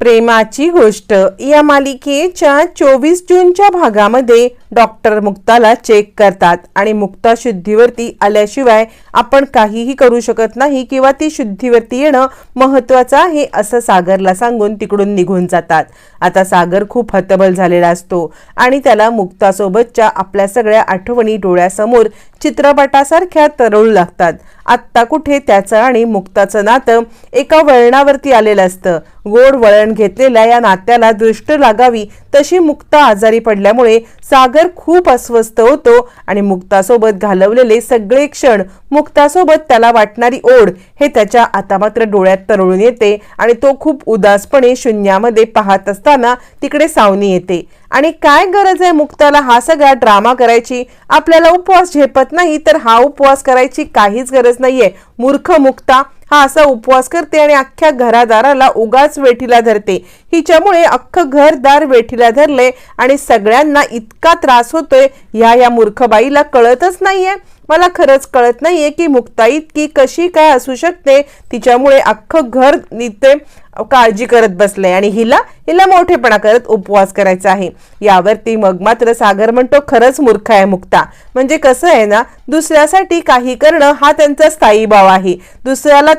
प्रेमाची गोष्ट. या मालिकेच्या चोवीस जूनच्या भागामध्ये डॉक्टर मुक्ताला चेक करतात आणि मुक्ता शुद्धीवरती आल्याशिवाय आपण काहीही करू शकत नाही किंवा ती शुद्धीवरती येणं महत्वाचं आहे असं सागरला सांगून तिकडून निघून जातात. आता सागर खूप हतबल झालेला असतो आणि त्याला मुक्तासोबतच्या आपल्या सगळ्या आठवणी डोळ्यासमोर चित्रपटासारख्या तरळू लागतात. आत्ता कुठे त्याचं आणि मुक्ताचं नातं एका वळणावरती आलेलं असतं. गोड वळण घेतलेल्या या नात्याला दृष्ट लागावी तशी मुक्ता आजारी पडल्यामुळे सागर खूप अस्वस्थ होतो आणि मुक्तासोबत घालवलेले सगळे क्षण मुक्तासोबत त्याला वाटणारी ओढ हे त्याच्या आता मात्र डोळ्यात तरळून येते आणि तो खूप उदासपणे शून्यामध्ये पाहत असताना तिकडे सावनी येते. आणि काय गरज आहे मुक्ताला हा सगळा ड्रामा करायची? आपल्याला उपवास झेपत नाही तर हा उपवास करायची काहीच गरज नाहीये. मूर्ख मुक्ता हा असा उपवास करते आणि अख्ख्या घरादाराला उगाच वेठीला धरते. हिच्यामुळे अख्खं घरदार वेठीला धरले आणि सगळ्यांना इतका त्रास होतोय ह्या या मूर्खबाईला कळतच नाहीये. मला खरंच कळत नाहीये की मुक्ता इतकी कशी काय असू शकते. तिच्यामुळे अख्खं घर नित्य काळजी करत बसले आणि हिला हिला मोठेपणा करत उपवास करायचा आहे. यावरती मग मात्र सागर म्हणतो खरंच मूर्ख आहे मुक्ता. म्हणजे कसं आहे ना दुसऱ्यासाठी काही करणं हा त्यांचा स्थायी भाव आहे. दुसऱ्याला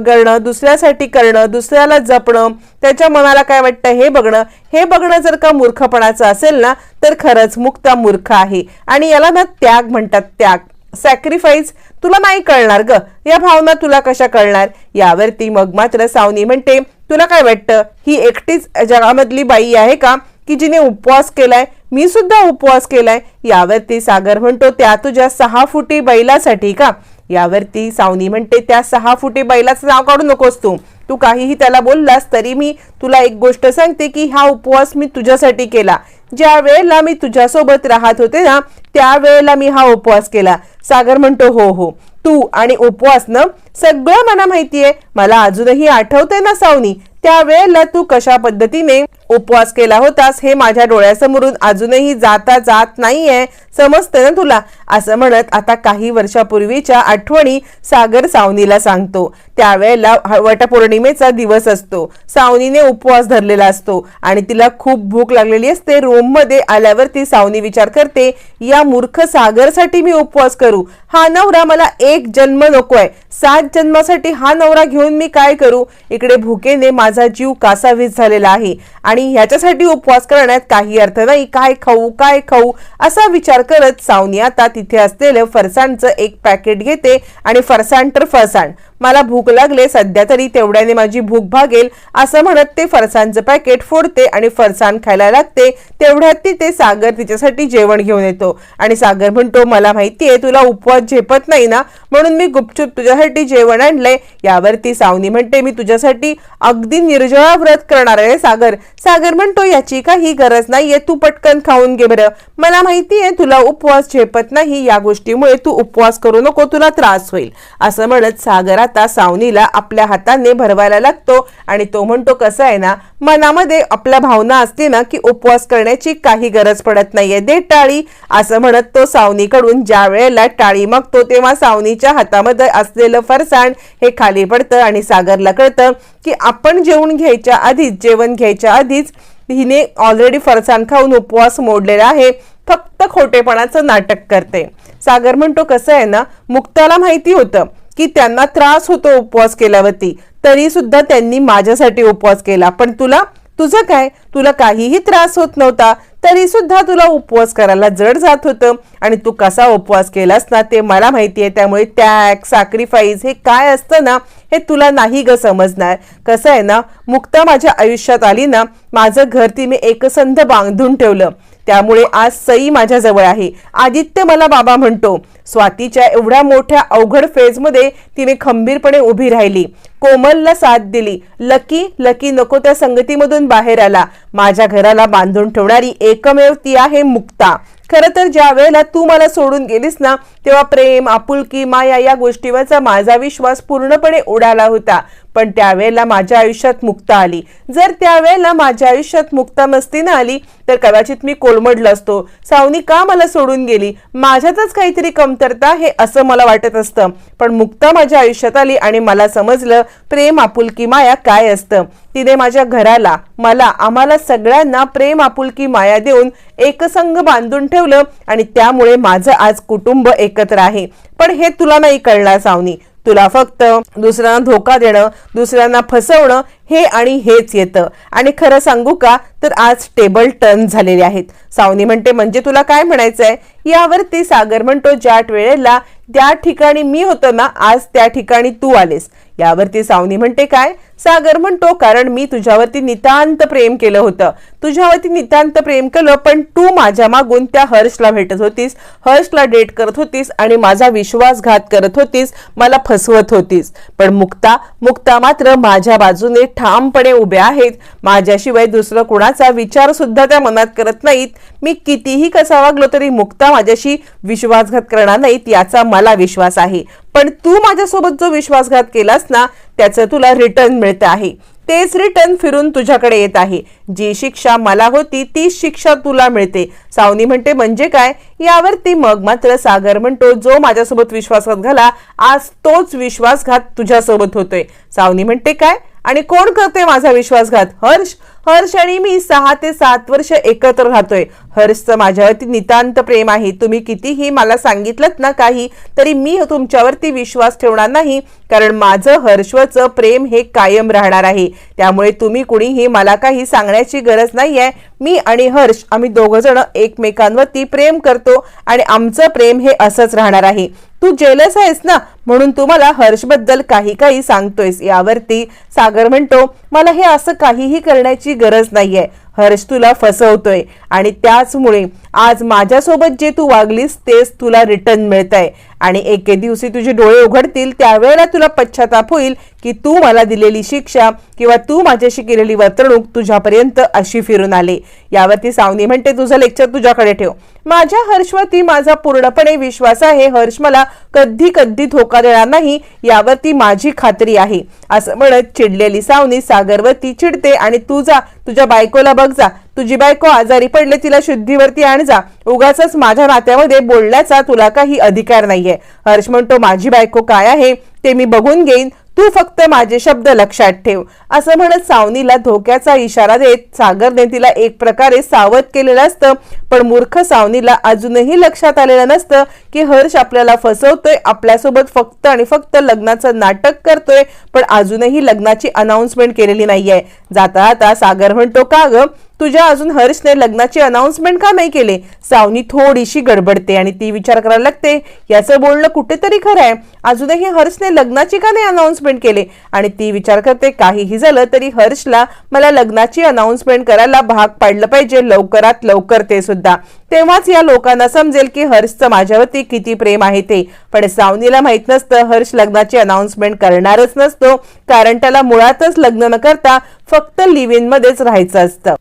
करणं दुसऱ्यासाठी करणं दुसऱ्याला जपणं त्याच्या मनाला काय वाटतं हे बघणं हे बघणं जर का मूर्खपणाचं असेल ना तर खरंच मुक्ता मूर्ख आहे. आणि याला ना त्याग म्हणतात त्याग. सॅक्रिफाईस तुला नाही कळणार ग. या भावना तुला कशा कळणार? यावरती मग मात्र सावनी म्हणते तुला काय वाटतं? ही एकटीच जगामधली बाई आहे का? की जिने उपवास केलाय? मी सुद्धा उपवास केलाय. यावरती सागर म्हणतो त्या तुझ्या सहा फुटी बैलासाठी का? यावरती सावनी म्हणते त्या सहा फुटी बैलाचं नाव काढू नकोस तू. तू काहीही त्याला बोललास तरी मी तुला एक गोष्ट सांगते की हा उपवास मी तुझ्यासाठी केला. ज्या वेळेला मी तुझ्यासोबत राहत होते ना त्यावेळेला मी हा उपवास केला. सागर म्हणतो हो हो तू आणि उपवास न सगळं मला माहितीये. मला अजूनही आठवते ना सावनी. त्यावेळेला तू कशा पद्धतीने उपवास केला होतास हे माझ्या डोळ्यासमोरून अजूनही जाता जात नाहीये. समजतं ना तुला? असं म्हणत आता काही वर्षापूर्वीच्या आठवणी सागर सावनीला सांगतो. त्यावेळेला वटपौर्णिमेचा दिवस असतो. सावनीने उपवास धरलेला असतो आणि तिला खूप भूक लागलेली असते. रोममध्ये आल्यावर आल्यावरती सावनी विचार करते या मूर्ख सागरसाठी मी उपवास करू. हा नवरा मला एक जन्म नकोय. सात जन्मासाठी हा नवरा घेऊन मी काय करू? इकडे भुकेने माझा जीव कासावीस झालेला आहे आणि ह्याच्यासाठी उपवास करण्यात काही अर्थ नाही. काय खाऊ काय खाऊ? असा विचार करत सावनी आता तिथे असलेलं फरसाणचं एक पॅकेट घेते आणि फरसाण तर फरसाण. मला भूक लागले सध्या तरी तेवढ्याने माझी भूक भागेल असं म्हणत ते फरसाणचं पॅकेट फोडते आणि फरसाण खायला लागते. तेवढ्यात ती ते सागर तिच्यासाठी जेवण घेऊन येतो. आणि सागर म्हणतो मला माहितीये तुला उपवास झेपत नाही ना? म्हणून मी गुपचूप तुझ्यासाठी जेवण आणलंय. यावरती सावनी म्हणते मी तुझ्यासाठी अगदी निर्जळा व्रत करणार आहे सागर. सागर म्हणतो याची काही गरज नाहीये तू पटकन खाऊन घे बरं. मला माहितीये तुला उपवास झेपत नाही या गोष्टीमुळे तू उपवास करू नको तुला त्रास होईल. असं म्हणत सागरा आता सावनीला आपल्या हाताने भरवायला लागतो आणि तो म्हणतो कसं आहे ना मनामध्ये आपल्या भावना असते ना की उपवास करण्याची काही गरज पडत नाहीये दे टाळी असं म्हणत तो सावनीकडून ज्या वेळेला टाळी मागतो तेव्हा सावनीच्या हातामध्ये असलेलं फरसाण हे खाली पडतं आणि सागरला कळतं की आपण जेवण घ्यायच्या आधीच जेवण घ्यायच्या आधीच हिने ऑलरेडी फरसाण खाऊन उपवास मोडलेला आहे फक्त खोटेपणाचं नाटक करते. सागर म्हणतो कसं आहे ना मुक्ताला माहिती होतं की त्यांना त्रास होतो उपवास केल्यावरती. तरी सुद्धा त्यांनी माझ्यासाठी उपवास केला. पण तुला तुझं काय? तुला काहीही त्रास होत नव्हता. तरी सुद्धा तुला उपवास करायला जड जात होतं. आणि तू कसा उपवास केलास ना ते मला माहिती आहे. त्यामुळे त्याग सॅक्रिफाईस हे काय असतं ना हे तुला नाही ग समजणार. कसं आहे ना मुक्ता माझ्या आयुष्यात आली ना माझं घर ती मी एकसंध बांधून ठेवलं. त्यामुळे आज सई माझ्याजवळ आहे. आदित्य मला बाबा म्हणतो स्वातीच्या एवढ्या मोठ्या अवघड फेजमध्ये तिने खंबीरपणे उभी राहिली. कोमलला साथ दिली. लकी लकी नको त्या संगतीमधून बाहेर आला. माझ्या घराला बांधून ठेवणारी एकमेव ती आहे मुक्ता. खरं तर ज्या वेळेला तू मला सोडून गेलीस ना तेव्हा प्रेम आपुलकी माया या गोष्टीवरचा माझा विश्वास पूर्णपणे उडाला होता. पण त्यावेळेला माझ्या आयुष्यात मुक्ता आली. जर त्यावेळेला माझ्या आयुष्यात मुक्ता मस्ती न आली तर कदाचित मी कोलमडलो असतो. सावनी का मला सोडून गेली? माझ्यातच काहीतरी कमतरता हे असं मला वाटत असतं. पण मुक्ता माझ्या आयुष्यात आली आणि मला समजलं प्रेम आपुलकी माया काय असतं. तिने माझ्या घराला मला आम्हाला सगळ्यांना प्रेम आपुलकी माया देऊन एकसंघ बांधून ठेवलं आणि त्यामुळे माझं आज कुटुंब एकत्र आहे. पण हे तुला नाही कळणार सावनी. तुला फक्त दुसऱ्यांना धोका देणं दुसऱ्यांना फसवणं हे आणि हेच येतं. आणि खरं सांगू का तर आज टेबल टर्न झालेले आहेत. सावनी म्हणते म्हणजे तुला काय म्हणायचंय? यावरती सागर म्हणतो ज्या वेळेला त्या ठिकाणी मी होतो ना आज त्या ठिकाणी तू आलेस. यावरती सावनी म्हणते काय? सागर म्हणतो कारण मी तुझ्यावरती नितांत प्रेम केलं होतं. तुझ्यावरती नितांत प्रेम केलं पण तू माझ्या मागून त्या हर्षला भेटत होतीस. हर्षला डेट करत होतीस आणि माझा विश्वासघात करत होतीस. मला फसवत होतीस. पण मुक्ता मुक्ता मात्र माझ्या बाजूने ठामपणे उभ्या आहेत. माझ्याशिवाय दुसरं कुणाचा विचार सुद्धा त्या मनात करत नाहीत. मी कितीही कसा वागलो तरी मुक्ता माझ्याशी विश्वासघात करणार नाहीत याचा मला विश्वास आहे. पण तू माझ्यासोबत जो विश्वासघात केलास ना त्याचं तुला रिटर्न मिळतं आहे. तेच रिटर्न फिरून तुझ्याकडे येत आहे. जी शिक्षा मला होती तीच शिक्षा तुला मिळते. सावनी म्हणते म्हणजे काय? यावरती मग मात्र सागर म्हणतो जो माझ्यासोबत विश्वासघात घाला आज तोच विश्वासघात तुझ्यासोबत होतोय. सावनी म्हणते काय? आणि कोण करते माझा विश्वासघात? हर्ष हर्ष आणि मी सहा ते सात वर्ष एकत्र राहतोय. हर्षचं माझ्यावरती नितांत प्रेम आहे. तुम्ही कितीही मला सांगितलं ना काही तरी मी तुमच्यावरती विश्वास ठेवणार नाही. कारण माझं हर्षवचं प्रेम हे कायम राहणार आहे. त्यामुळे तुम्ही कुणीही मला काही सांगण्याची गरज नाही आहे मी आणि हर्ष आम्ही दोघ जण एकमेकांवरती प्रेम करतो आणि आमचं प्रेम हे असंच राहणार आहे. तू जेलस आहेस ना? म्हणून तू मला हर्षबद्दल काही काही सांगतोयस. यावरती सागर म्हणतो मला हे असं काहीही करण्याची गरज नाहीये. हर्ष तुला फसवतोय. आणि त्याचमुळे आज माझ्यासोबत जे तू वागलीस तेच तुला रिटर्न मिळत आहे आणि एके दिवशी तुझे डोळे उघडतील त्यावेळेला तुला पश्चाताप होईल की तू मला दिलेली शिक्षा किंवा तू माझ्याशी केलेली वर्तणूक तुझ्यापर्यंत अशी फिरून आली. यावरती सावनी म्हणते तुझं लेक्चर तुझ्याकडे ठेव. माझ्या हर्षवरती माझा पूर्णपणे विश्वास आहे. हर्ष मला कधी कधी धोका देणार नाही यावरती माझी खात्री आहे. असं म्हणत चिडलेली सावनी सागरवरती चिडते आणि तुझा तुझ्या बायकोला बघ. जा. तुझी बायको आजारी पडले तिला शुद्धीवरती आण जा. उगाच माझ्या नात्यामध्ये बोलण्याचा तुला काही अधिकार नाहीये. हर्ष म्हणतो माझी बायको काय आहे ते मी बघून घेईन. तू फक्त माझे शब्द लक्षात ठेव. असं म्हणत सावनीला धोक्याचा इशारा देत सागरने तिला एक प्रकारे सावध केलेलं असतं. पण मूर्ख सावनीला अजूनही लक्षात आलेलं नसतं की हर्ष आपल्याला फसवतोय आपल्यासोबत फक्त आणि फक्त लग्नाचं नाटक करतोय पण अजूनही लग्नाची अनाऊन्समेंट केलेली नाहीये. जाता जाता सागर म्हणतो का गं? तुझ्या अजून हर्षने लग्नाची अनाऊन्समेंट का नाही केले? सावनी थोडीशी गडबडते आणि ती विचार करायला लागते याचं बोलणं कुठेतरी खरं आहे. अजूनही हर्षने लग्नाची का नाही अनाऊन्समेंट केले? आणि ती विचार करते काहीही झालं तरी हर्षला मला लग्नाची अनाऊन्समेंट करायला भाग पाडलं पाहिजे लवकरात लवकर ते सुद्धा. तेव्हाच या लोकांना समजेल की हर्षचं माझ्यावरती किती प्रेम आहे ते. पण सावनीला माहीत नसतं हर्ष लग्नाची अनाऊन्समेंट करणारच नसतो कारण त्याला मुळातच लग्न न करता फक्त लिव्ह राहायचं असतं.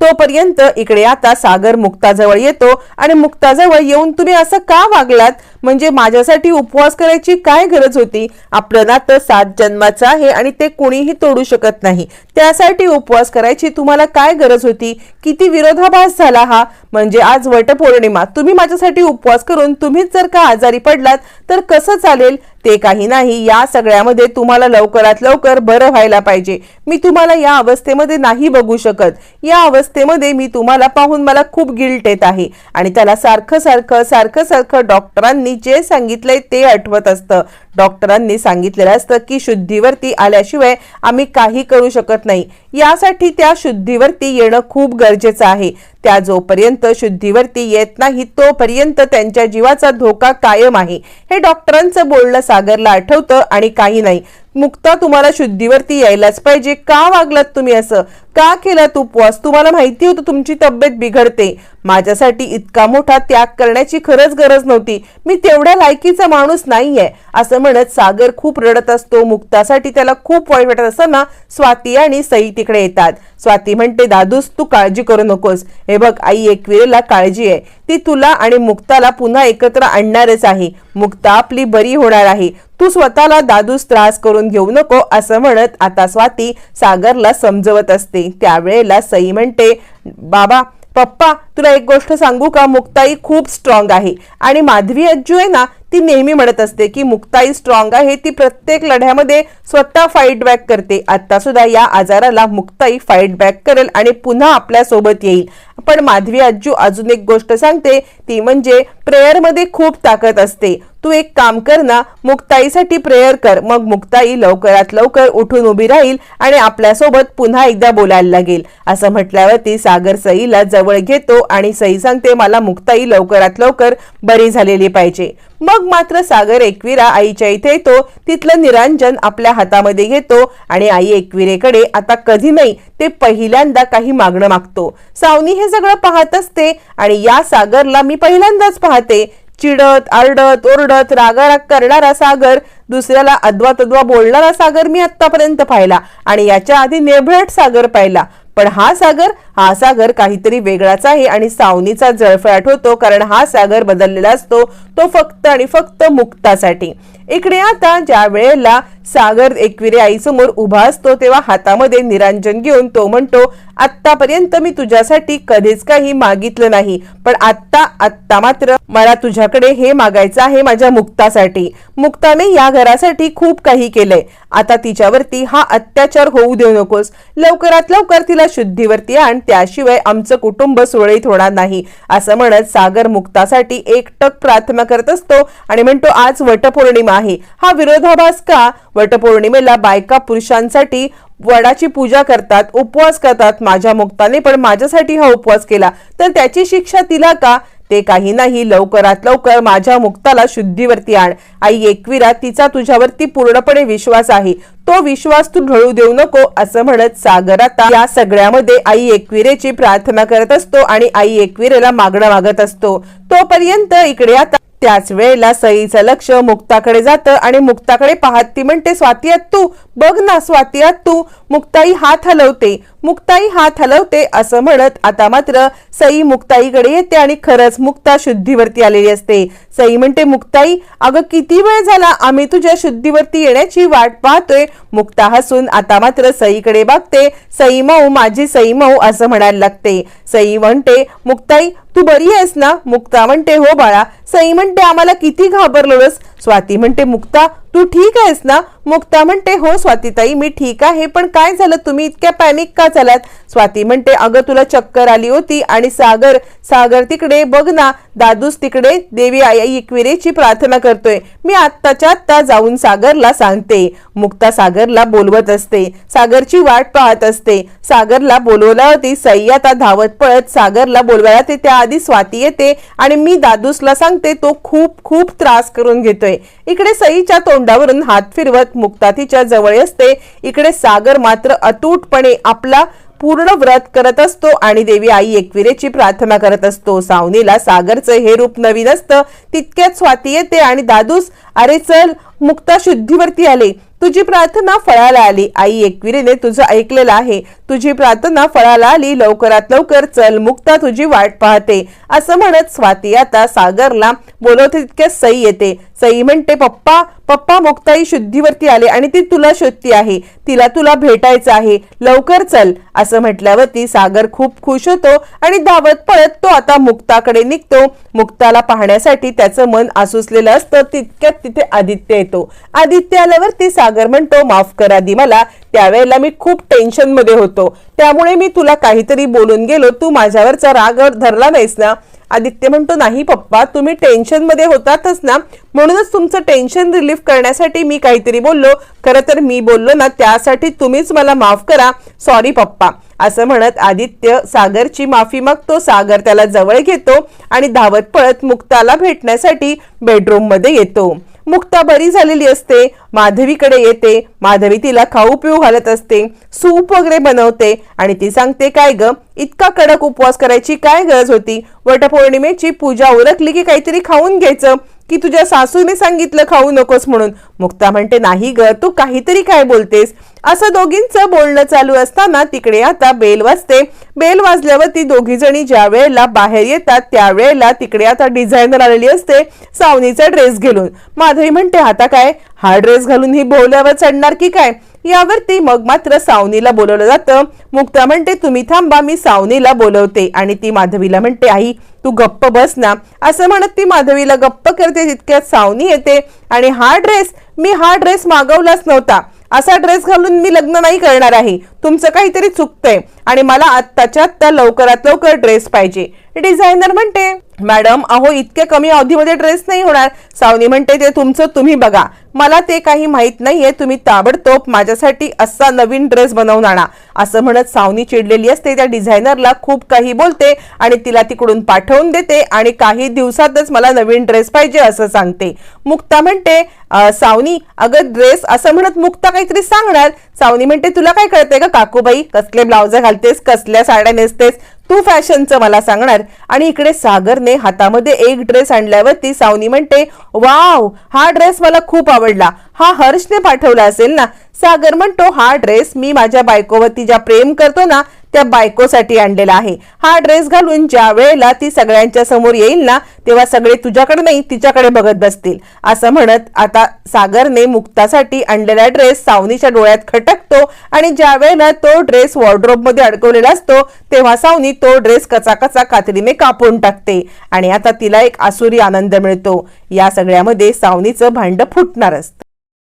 तोपर्यंत इकडे आता सागर मुक्ताजवळ येतो आणि मुक्ताजवळ येऊन तुम्ही असं का वागलात? म्हणजे माझ्यासाठी उपवास करायची काय गरज होती? आपलं नातं सात जन्माचं आहे आणि ते कोणीही तोडू शकत नाही. त्यासाठी उपवास करायची तुम्हाला काय गरज होती? किती विरोधाभास झाला हा? म्हणजे आज वटपौर्णिमा. तुम्ही माझ्यासाठी उपवास करून तुम्हीच जर का आजारी पडलात तर कसं चालेल? ते काही नाही. या सगळ्यामध्ये तुम्हाला लवकरात लवकर बरं व्हायला पाहिजे. मी तुम्हाला या अवस्थेमध्ये नाही बघू शकत. या अवस्थेमध्ये मी तुम्हाला पाहून मला खूप गिल्ट येत आहे. आणि त्याला सारखं सारखं सारखं सारखं डॉक्टरांनी जे सांगितलंय ते आठवत असतं. डॉक्टरांनी सांगितलेलं असतं की शुद्धीवरती आल्याशिवाय आम्ही काही करू शकत नाही. यासाठी त्या शुद्धीवरती येणं खूप गरजेचं आहे. त्या जोपर्यंत शुद्धीवरती येत नाही तोपर्यंत त्यांच्या जीवाचा धोका कायम आहे. हे डॉक्टरांचं बोलणं सागरला आठवतं आणि काही नाही. मुक्ता तुम्हाला शुद्धीवरती यायलाच पाहिजे. का वागलात तुम्ही असं? का केलात उपवास? तुम्हाला माहिती होतं तुमची तब्येत बिघडते. माझ्यासाठी इतका मोठा त्याग करण्याची खरंच गरज नव्हती. मी तेवढ्या लायकीचा माणूस नाहीये असं म्हणत सागर खूप रडत असतो. मुक्तासाठी त्याला खूप वाईट वाटत असताना स्वाती आणि सई तिकडे येतात. स्वाती म्हणते दादूस तू काळजी करू नकोस. हे बघ आई एकविरेला काळजी आहे. ती तुला आणि मुक्ताला पुन्हा एकत्र आणणारच आहे. मुक्ता आपली बरी होणार आहे. तू स्वतःला दादूस त्रास करून घेऊ नको असं म्हणत आता स्वाती सागरला समजवत असते. त्यावेळेला सई म्हणते बाबा पप्पा तुला एक गोष्ट सांगू का? मुक्ताई खूप स्ट्रॉंग आहे. आणि माधवी अज्जू आहे ना ती नेहमी म्हणत असते की मुक्ताई स्ट्रॉंग आहे ती प्रत्येक लढ्यामध्ये स्वतः फाईट बॅक करते. आता सुद्धा या आजाराला मुक्ताई फाईट बॅक करेल आणि पुन्हा आपल्यासोबत येईल. पण माधवी आजू अजून एक गोष्ट सांगते ती म्हणजे प्रेयरमध्ये खूप ताकद असते. तू एक काम कर ना मुक्ताईसाठी प्रेयर कर. मग मुक्ताई लवकरात लवकर उठून उभी राहील आणि आपल्यासोबत पुन्हा एकदा बोलायला लागेल. असं म्हटल्यावरती सागर सईला जवळ घेतो आणि सई सांगते मला मुक्ताई लवकरात लवकर बरी झालेली पाहिजे. मग मात्र सागर एकविरा आईच्या इथे येतो. तिथलं निरांजन आपल्या हातामध्ये घेतो आणि आई एकविरेकडे आता कधी नाही ते पहिल्यांदा काही मागणं मागतो. सावनी हे सगळं पाहत असते आणि या सागरला मी पहिल्यांदाच पाहते. चिडत आरडत ओरडत रागाराग करणारा सागर दुसऱ्याला अद्वा तद्वा बोलणारा सागर मी आतापर्यंत पाहिला आणि याच्या आधी नेभळट सागर पाहिला. पण हा सागर हा सागर काहीतरी वेगळाच आहे आणि सावनीचा जळफळाट होतो कारण हा सागर बदललेला असतो तो फक्त आणि फक्त मुक्तासाठी. इकडे आता ज्या वेळेला सागर एकविरे आईसमोर उभा असतो तेव्हा हातामध्ये निरांजन घेऊन तो म्हणतो आत्तापर्यंत मी तुझ्यासाठी कधीच काही मागितलं नाही पण आत्ता आत्ता मात्र मला तुझ्याकडे हे मागायचं आहे माझ्या मुक्तासाठी. मुक्ताने या घरासाठी खूप काही केलंय. आता तिच्यावरती हा अत्याचार होऊ देऊ नकोस. लवकरात लवकर तिला शुद्धीवरती आण त्याशिवाय आमचं कुटुंब सुरळीत होणार नाही. असं म्हणत सागर मुक्तासाठी एकटक प्रार्थना करत असतो आणि म्हणतो आज वटपौर्णिमा आहे. हा विरोधाभास का? वटपौर्णिमेला बायका पुरुषांसाठी वडाची पूजा करतात उपवास करतात. माझ्या मुक्ताने पण माझ्यासाठी हा उपवास केला. तर त्याची शिक्षा तिला का? ते काही नाही. लवकरात लवकर माझ्या मुक्ताला शुद्धीवरती आण. आई एकविरा तिचा तुझ्यावरती पूर्णपणे विश्वास आहे. तो विश्वास तू ढळू देऊ नको असं म्हणत सागर आता या सगळ्यामध्ये आई एकविरेची प्रार्थना करत असतो आणि आई एकविरेला मागणं मागत असतो. तोपर्यंत इकडे आता त्याच वेळेला सईचं लक्ष मुक्ताकडे जातं आणि मुक्ताकडे पाहत ती म्हणते स्वाती तू बघ ना स्वाती तू मुक्ताई हात हलवते मुक्ताई हात हलवते असं म्हणत आता मात्र सई मुक्ताईकडे येते आणि खरंच मुक्ता शुद्धीवरती आलेली असते. सई म्हणते मुक्ताई अगं किती वेळ झाला आम्ही तुझ्या शुद्धीवरती येण्याची वाट पाहतोय? मुक्ता हसून आता मात्र सईकडे बघते. सई माऊ माझी सई माऊ असं म्हणायला लागते. सई म्हणते मुक्ताई तू बरी आहेस ना? मुक्ता म्हणते हो बाळा. सई म्हणते आम्हाला किती घाबरलोस? स्वाती म्हणते मुक्ता तू ठीक आहेस ना? मुक्ता म्हणते हो स्वातीताई मी ठीक आहे पण काय झालं? तुम्ही इतक्या पॅनिक का झालात? स्वाती म्हणते अगं तुला चक्कर आली होती आणि सागर सागर तिकडे बघ ना दादूस तिकडे देवी आई एकविरेची प्रार्थना करतोय. मी आत्ताच्या आत्ता जाऊन सागरला सांगते. मुक्ता सागरला बोलवत असते. सागरची वाट पाहत असते. सागरला बोलवला होती सई आता धावत पळत सागरला बोलवायला ते त्याआधी स्वाती येते आणि मी दादूसला सांगते तो खूप खूप त्रास करून घेतोय. इकडे सईच्या तोंडावरून हात फिरवत मुक्ता तिच्या जवळ असते. इकडे सागर मात्र अतूटपणे आपला पूर्ण व्रत करत असतो आणि देवी आई एकविरेची प्रार्थना करत असतो. सावनीला सागरचं हे रूप नवीन असतं. तितक्यात स्वाती येते आणि दादूस अरे चल मुक्ता शुद्धीवरती आले. तुझी प्रार्थना फळाला आली. आई एकविरीने तुझं ऐकलेलं आहे. तुझी प्रार्थना फळाला आली. लवकरात लवकर चल मुक्ता तुझी वाट पाहते. असं म्हणत स्वाती आता सागरला बोलवते तितक्या सई येते. सई म्हणते पप्पा पप्पा मुक्ताई शुद्धीवरती आले आणि ती तुला शोधती आहे. तिला तुला भेटायचं आहे. लवकर चल असं म्हटल्यावरती सागर खूप खुश होतो आणि धावत पळत तो आता मुक्ताकडे निघतो. मुक्ताला पाहण्यासाठी त्याचं मन आसुसलेलं असतं तितक्यात तिथे आदित्य येतो. आदित्य आल्यावरती सागर म्हणतो माफ करा दी मला त्यावेळेला मी खूप टेन्शनमध्ये होतो. त्यामुळे मी तुला काहीतरी बोलून गेलो. तू माझ्यावरचा राग धरला नाहीस ना? आदित्य म्हणतो नाही पप्पा तुम्ही टेन्शनमध्ये होतातच ना. म्हणूनच तुमचं टेन्शन रिलीफ करण्यासाठी मी काहीतरी बोललो. खरं तर मी बोललो ना त्यासाठी तुम्हीच मला माफ करा. सॉरी पप्पा. असं म्हणत आदित्य सागरची माफी मागतो. सागर त्याला जवळ घेतो आणि धावत पळत मुक्ताला भेटण्यासाठी बेडरूममध्ये येतो. मुक्ता बरी झालेली असते माधवीकडे येते माधवी तिला खाऊ पिऊ घालत असते सूप वगैरे बनवते आणि ती सांगते काय ग इतका कडक उपवास करायची काय गरज होती? वटपौर्णिमेची पूजा उरकली की काहीतरी खाऊन घ्यायचं? की तुझ्या सासूने सांगितलं खाऊ नकोस म्हणून? मुक्ता म्हणते नाही ग तू काहीतरी काय बोलतेस? असं दोघींचं बोलणं चालू असताना तिकडे आता बेल वाजते. बेल वाजल्यावरती दोघी जणी ज्या वेळेला बाहेर येतात त्यावेळेला तिकडे आता डिझायनर आलेली असते सावनीचा ड्रेस घेऊन. माधवी म्हणते आता काय? हा ड्रेस घालून ही बोल्यावर चढणार की काय? यावरती मग मात्र सावनीला बोलवलं जातं. मुक्ता म्हणते तुम्ही थांबा मी सावनीला बोलवते. आणि ती माधवीला म्हणते आई तू गप्प बस ना. असं म्हणत ती माधवीला गप्प करते तितक्यात सावनी येते. आणि हा ड्रेस? मी हा ड्रेस मागवलाच नव्हता. असा ड्रेस घालून मी लग्न नाही करणार आहे. तुमचं काहीतरी चुकतंय आणि मला आत्ताच्या त्या लवकरात लवकर ड्रेस पाहिजे. डिझायनर म्हणते मॅडम अहो इतक्या कमी अवधीमध्ये ड्रेस नाही होणार. सावनी म्हणते ते तुमचं तुम्ही बघा. मला ते काही माहीत नाहीये तुम्ही ताबडतोब माझ्यासाठी असा नवीन ड्रेस बनवून आणा. असं म्हणत सावनी चिडलेली असते त्या डिझायनरला खूप काही बोलते आणि तिला तिकडून पाठवून देते आणि काही दिवसातच मला नवीन ड्रेस पाहिजे असं सांगते. मुक्ता म्हणते सावनी अगं ड्रेस असं म्हणत मुक्ता काहीतरी सांगणार. सावनी म्हणते तुला काय कळतंय का काकूबाई कसले ब्लाउज घालतेस कसल्या साड्या नेसतेस तू फॅशनचं मला सांगणार. आणि इकडे सागरने हातामध्ये एक ड्रेस आणल्यावरती सावनी म्हणते वाव हा ड्रेस मला खूप आवडला. हा हर्षने पाठवला असेल ना? सागर म्हणतो हा ड्रेस मी माझ्या बायकोवरती ज्या प्रेम करतो ना त्या बायकोसाठी आणलेला आहे. हा ड्रेस घालून ज्या वेळेला ती सगळ्यांच्या समोर येईल ना तेव्हा सगळे तुझ्याकडे नाही तिच्याकडे बघत बसतील. असं म्हणत आता सागरने मुक्तासाठी आणलेला ड्रेस सावनीच्या डोळ्यात खटकतो आणि ज्या वेळेला तो ड्रेस वॉर्ड्रोबमध्ये अडकवलेला असतो तेव्हा सावनी तो ड्रेस कचा कचा कातडीने कापून टाकते. आणि आता तिला एक आसुरी आनंद मिळतो. या सगळ्यामध्ये सावनीचं भांड फुटणार असतं